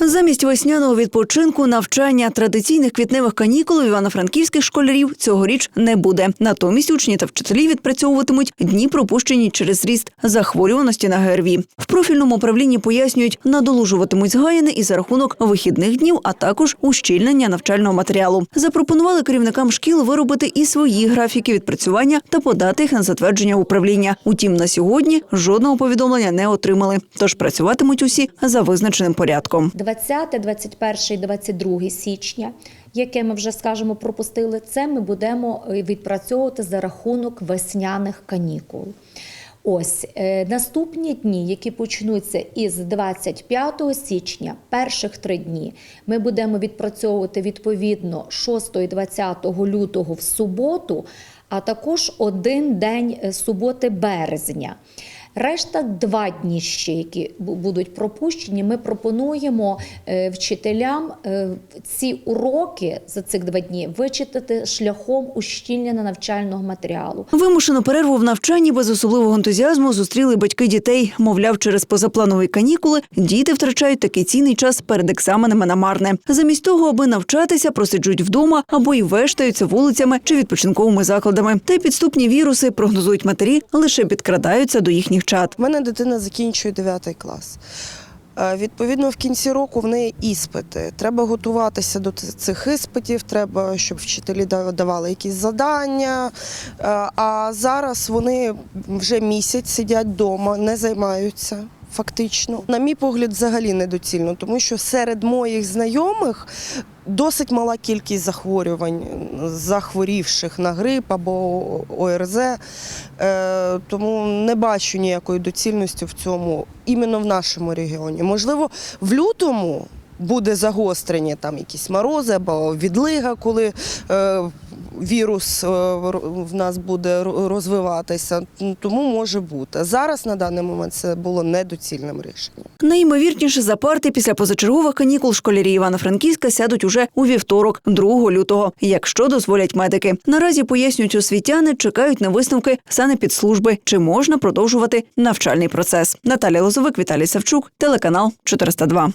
Замість весняного відпочинку навчання традиційних квітневих канікул івано-франківських школярів цьогоріч не буде. Натомість учні та вчителі відпрацьовуватимуть дні, пропущені через ріст захворюваності на ГРВІ. В профільному управлінні пояснюють, надолужуватимуть згаяне і за рахунок вихідних днів, а також ущільнення навчального матеріалу. Запропонували керівникам шкіл виробити і свої графіки відпрацювання та подати їх на затвердження управління. Утім, на сьогодні жодного повідомлення не отримали. Тож працюватимуть усі за визначеним порядком. 20, 21, 22 січня, яке ми вже скажімо пропустили, це ми будемо е, відпрацьовувати за рахунок весняних канікул. Ось е, наступні дні, які почнуться із 25 січня, перших три дні, ми будемо відпрацьовувати відповідно 6 і 20 лютого в суботу, а також один день е, суботи березня. Решта два дні ще, які бу- будуть пропущені. Ми пропонуємо е, вчителям е, ці уроки за цих два дні вичитати шляхом ущільнення навчального матеріалу. Вимушену перерву в навчанні без особливого ентузіазму зустріли батьки дітей. Мовляв, через позапланові канікули діти втрачають такий цінний час перед екзаменами на марне. Замість того, аби навчатися, просиджують вдома або й вештаються вулицями чи відпочинковими закладами. Та підступні віруси прогнозують матері, лише підкрадаються до їхніх чат. У мене дитина закінчує 9 клас. Е, Відповідно, в кінці року в неї іспити. Треба готуватися до цих іспитів, треба, щоб вчителі давали якісь завдання. Е, А зараз вони вже місяць сидять вдома, не займаються. Фактично, на мій погляд, взагалі недоцільно, тому що серед моїх знайомих досить мала кількість захворювань, захворівших на грип або ОРЗ. Е, тому не бачу ніякої доцільності в цьому іменно в нашому регіоні. Можливо, в лютому буде загострення, там якісь морози або відлига, коли е, вірус е, в- нас буде розвиватися. Тому може бути. Зараз на даний момент це було недоцільним рішенням. Найімовірніше за парти після позачергових канікул школярі Івано-Франківська сядуть уже у вівторок, 2 лютого, якщо дозволять медики. Наразі пояснюють освітяни, чекають на висновки санепідслужби, чи можна продовжувати навчальний процес. Наталія Лозовик, Віталій Савчук, телеканал 402.